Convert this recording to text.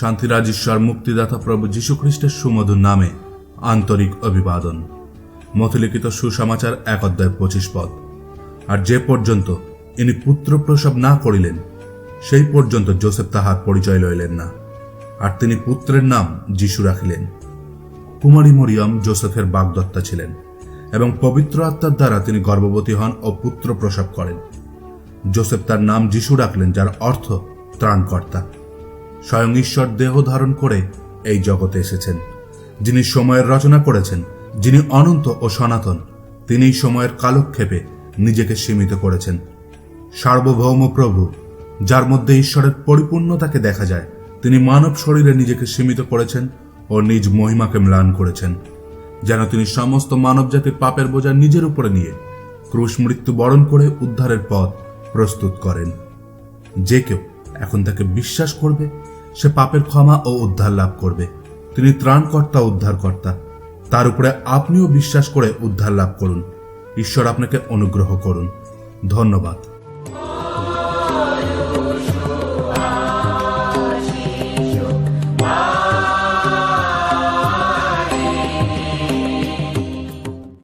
শান্তিরাজ ঈশ্বর মুক্তিদাতা প্রভু যীশু যীশুখ্রিস্টের সুমধুর নামে আন্তরিক অভিবাদন। মথলিখিত সুসমাচার এক অধ্যায় পঁচিশ পদ। আর যে পর্যন্ত ইনি পুত্র প্রসব না করিলেন, সেই পর্যন্ত জোসেফ তাহার পরিচয় লইলেন না। আর তিনি পুত্রের নাম যিশু রাখিলেন। কুমারী মরিয়ম জোসেফের বাগদত্তা ছিলেন এবং পবিত্র আত্মার দ্বারা তিনি গর্ভবতী হন ও পুত্র প্রসব করেন। জোসেফ তার নাম যিশু রাখলেন, যার অর্থ ত্রাণকর্তা। স্বয়ং ঈশ্বর দেহ ধারণ করে এই জগতে এসেছেন। যিনি সময়ের রচনা করেছেন, যিনি অনন্ত ও সনাতন, তিনি সময়ের কালক্ষেপে নিজেকে সীমিত করেছেন। সার্বভৌম প্রভু, যার মধ্যে ঈশ্বরের পরিপূর্ণতাকে দেখা যায়, তিনি মানব শরীরে নিজেকে সীমিত করেছেন ও নিজ মহিমাকে ম্লান করেছেন। যেন তিনি সমস্ত মানবজাতির পাপের বোঝা নিজের উপরে নিয়ে ক্রুশ মৃত্যু বরণ করে উদ্ধারের পথ প্রস্তুত করেন। যে কেউ এখন তাকে বিশ্বাস করবে সে পাপের ক্ষমা ও উদ্ধার লাভ করবে। তিনি ত্রাণকর্তা, উদ্ধারকর্তা। তার উপরে আপনিও বিশ্বাস করে উদ্ধার লাভ করুন। ঈশ্বর আপনাকে অনুগ্রহ করুন। ধন্যবাদ।